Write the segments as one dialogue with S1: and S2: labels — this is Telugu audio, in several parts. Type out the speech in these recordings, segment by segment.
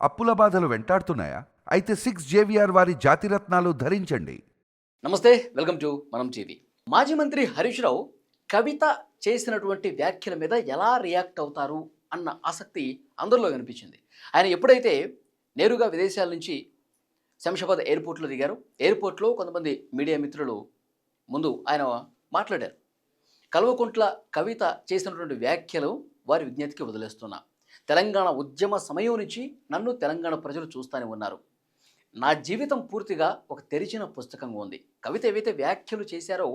S1: అప్పుల బాధలు వెంటాడుతున్నాయా? అయితే సిక్స్ జేవిఆర్ వారి జాతిరత్నాలు ధరించండి.
S2: నమస్తే వెల్కమ్ టు మనం టీవీ. మాజీ మంత్రి హరీష్ రావు కవిత చేసినటువంటి వ్యాఖ్యల మీద ఎలా రియాక్ట్ అవుతారు అన్న ఆసక్తి అందరిలో కనిపించింది. ఆయన ఎప్పుడైతే నేరుగా విదేశాల నుంచి శంషాబాద్ ఎయిర్పోర్ట్లో దిగారు ఎయిర్పోర్ట్లో కొంతమంది మీడియా మిత్రులు ముందు ఆయన మాట్లాడారు. కల్వకుంట్ల కవిత చేసినటువంటి వ్యాఖ్యలు వారి విజ్ఞతకి వదిలేస్తున్నా. తెలంగాణ ఉద్యమ సమయం నుంచి నన్ను తెలంగాణ ప్రజలు చూస్తూనే ఉన్నారు. నా జీవితం పూర్తిగా ఒక తెరిచిన పుస్తకంగా ఉంది. కవిత ఏవైతే వ్యాఖ్యలు చేశారో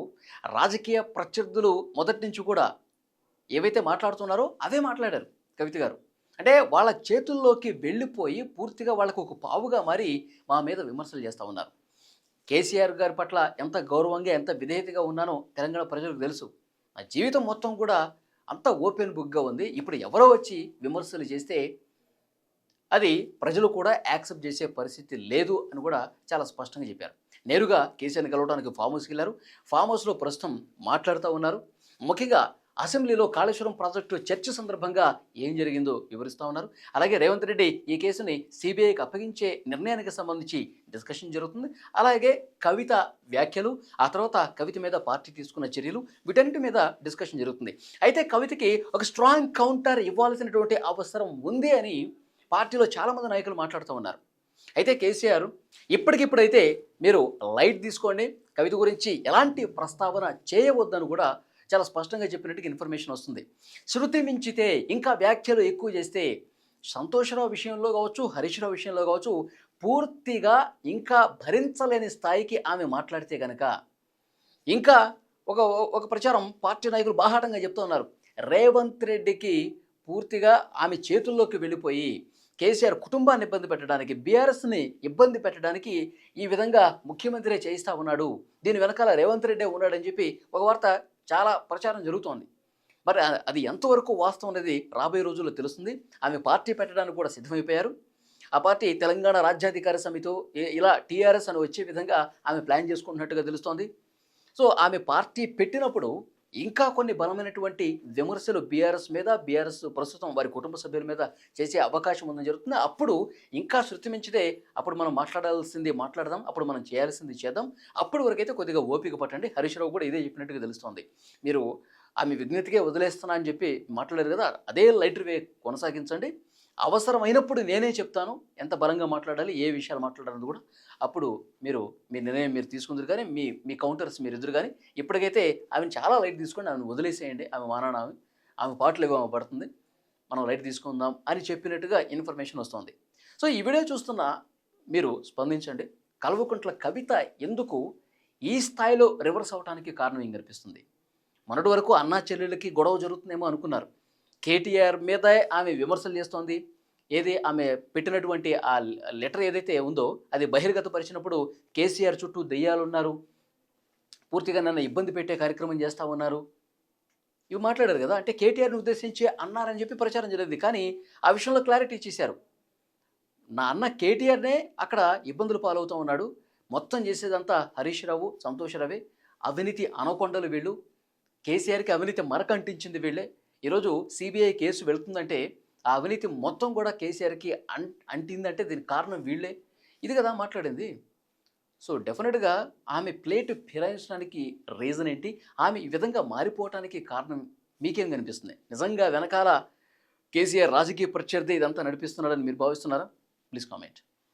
S2: రాజకీయ ప్రత్యర్థులు మొదటి నుంచి కూడా ఏవైతే మాట్లాడుతున్నారో అవే మాట్లాడారు కవిత గారు. అంటే వాళ్ళ చేతుల్లోకి వెళ్ళిపోయి పూర్తిగా వాళ్ళకు ఒక పావుగా మారి మా మీద విమర్శలు చేస్తూ ఉన్నారు. కేసీఆర్ గారి పట్ల ఎంత గౌరవంగా ఎంత విధేయతగా ఉన్నానో తెలంగాణ ప్రజలకు తెలుసు. నా జీవితం మొత్తం కూడా అంత ఓపెన్ బుక్గా ఉంది. ఇప్పుడు ఎవరో వచ్చి విమర్శలు చేస్తే అది ప్రజలు కూడా యాక్సెప్ట్ చేసే పరిస్థితి లేదు అని కూడా చాలా స్పష్టంగా చెప్పారు. నేరుగా కేసీఆర్ని కలవడానికి ఫామ్ హౌస్కి వెళ్ళారు. ఫామ్ హౌస్లో ప్రస్తుతం మాట్లాడుతూ ఉన్నారు. ముఖ్యంగా అసెంబ్లీలో కాళేశ్వరం ప్రాజెక్టు చర్చ సందర్భంగా ఏం జరిగిందో వివరిస్తూ ఉన్నారు. అలాగే రేవంత్ రెడ్డి ఈ కేసుని సిబిఐకి అప్పగించే నిర్ణయానికి సంబంధించి డిస్కషన్ జరుగుతుంది. అలాగే కవిత వ్యాఖ్యలు ఆ తర్వాత కవిత మీద పార్టీ తీసుకున్న చర్యలు వీటన్నిటి మీద డిస్కషన్ జరుగుతుంది. అయితే కవితకి ఒక స్ట్రాంగ్ కౌంటర్ ఇవ్వాల్సినటువంటి అవసరం ఉంది అని పార్టీలో చాలామంది నాయకులు మాట్లాడుతూ ఉన్నారు. అయితే కేసీఆర్ ఇప్పటికిప్పుడైతే మీరు లైట్ తీసుకోండి కవిత గురించి ఎలాంటి ప్రస్తావన చేయవద్దని కూడా చాలా స్పష్టంగా చెప్పినట్టుగా ఇన్ఫర్మేషన్ వస్తుంది. శృతి మించితే ఇంకా వ్యాఖ్యలు ఎక్కువ చేస్తే సంతోషరావు విషయంలో కావచ్చు హరీష్రావు విషయంలో కావచ్చు పూర్తిగా ఇంకా భరించలేని స్థాయికి ఆమె మాట్లాడితే కనుక ఇంకా ఒక ఒక ప్రచారం పార్టీ నాయకులు బాహాటంగా చెప్తూ ఉన్నారు. రేవంత్ రెడ్డికి పూర్తిగా ఆమె చేతుల్లోకి వెళ్ళిపోయి కేసీఆర్ కుటుంబాన్ని ఇబ్బంది పెట్టడానికి బీఆర్ఎస్ని ఇబ్బంది పెట్టడానికి ఈ విధంగా ముఖ్యమంత్రి చేయిస్తా ఉన్నాడు. దీని వెనకాల రేవంత్ రెడ్డే ఉన్నాడని చెప్పి ఒక వార్త చాలా ప్రచారం జరుగుతోంది. మరి అది ఎంతవరకు వాస్తవం అనేది రాబోయే రోజుల్లో తెలుస్తుంది. ఆమె పార్టీ పెట్టడానికి కూడా సిద్ధమైపోయారు. ఆ పార్టీ తెలంగాణ రాజ్యాధికార సమితితో ఇలా టీఆర్ఎస్ అని వచ్చే విధంగా ఆమె ప్లాన్ చేసుకుంటున్నట్టుగా తెలుస్తోంది. సో ఆమె పార్టీ పెట్టినప్పుడు ఇంకా కొన్ని బలమైనటువంటి విమర్శలు బీఆర్ఎస్ మీద బీఆర్ఎస్ ప్రస్తుతం వారి కుటుంబ సభ్యుల మీద చేసే అవకాశం ఉందని జరుగుతుంది. అప్పుడు ఇంకా శృతి మించితే అప్పుడు మనం మాట్లాడాల్సింది మాట్లాడదాం అప్పుడు మనం చేయాల్సింది చేద్దాం. అప్పటి వరకైతే కొద్దిగా ఓపిక పట్టండి. హరీష్ రావు కూడా ఇదే చెప్పినట్టుగా తెలుస్తోంది. మీరు ఆమె విజ్ఞతకే వదిలేస్తున్నా అని చెప్పి మాట్లాడారు కదా అదే లైటర్ వే కొనసాగించండి. అవసరమైనప్పుడు నేనే చెప్తాను. ఎంత బలంగా మాట్లాడాలి ఏ విషయాలు మాట్లాడాలని కూడా అప్పుడు మీరు మీ నిర్ణయం మీరు తీసుకుందరు కానీ మీ మీ కౌంటర్స్ మీరు ఎదురు కానీ ఇప్పటికైతే ఆమెను చాలా లైట్ తీసుకొని ఆమెను వదిలేసేయండి. ఆమె మానాన ఆమె. ఆమె పాటలు ఏవో ఆమె పడుతుంది. మనం లైట్ తీసుకుందాం అని చెప్పినట్టుగా ఇన్ఫర్మేషన్ వస్తుంది. సో ఈ వీడియో చూస్తున్న మీరు స్పందించండి. కల్వకుంట్ల కవిత ఎందుకు ఈ స్థాయిలో రివర్స్ అవడానికి కారణం ఏం కనిపిస్తుంది? మొన్నటి వరకు అన్నా చెల్లెళ్ళకి గొడవ జరుగుతుందేమో అనుకున్నారు. కేటీఆర్ మీద ఆమె విమర్శలు చేస్తోంది. ఏది ఆమె పెట్టినటువంటి ఆ లెటర్ ఏదైతే ఉందో అది బహిర్గతపరిచినప్పుడు కేసీఆర్ చుట్టూ దెయ్యాలు ఉన్నారు పూర్తిగా నన్ను ఇబ్బంది పెట్టే కార్యక్రమం చేస్తూ ఉన్నారు. ఇవి మాట్లాడారు కదా. అంటే కేటీఆర్ని ఉద్దేశించి అన్నారని చెప్పి ప్రచారం జరిగింది. కానీ ఆ విషయంలో క్లారిటీ ఇచ్చేశారు. నా అన్న కేటీఆర్నే అక్కడ ఇబ్బందులు పాలవుతూ ఉన్నాడు. మొత్తం చేసేదంతా హరీష్ రావు సంతోష్ రవి. అవినీతి అనకొండలు వీళ్ళు. కేసీఆర్కి అవినీతి మరకంటించింది వీళ్ళే. ఈరోజు సిబిఐ కేసు వెళుతుందంటే ఆ అవినీతి మొత్తం కూడా కేసీఆర్కి అం అంటిందంటే దీనికి కారణం వీళ్ళే. ఇది కదా మాట్లాడింది. సో డెఫినెట్గా ఆమె ప్లేట్ ఫిరాయించడానికి రీజన్ ఏంటి? ఆమె ఈ విధంగా మారిపోవటానికి కారణం మీకేం కనిపిస్తుంది? నిజంగా వెనకాల కేసీఆర్ రాజకీయ ప్రత్యర్థి ఇదంతా నడిపిస్తున్నాడని మీరు భావిస్తున్నారా? Please comment.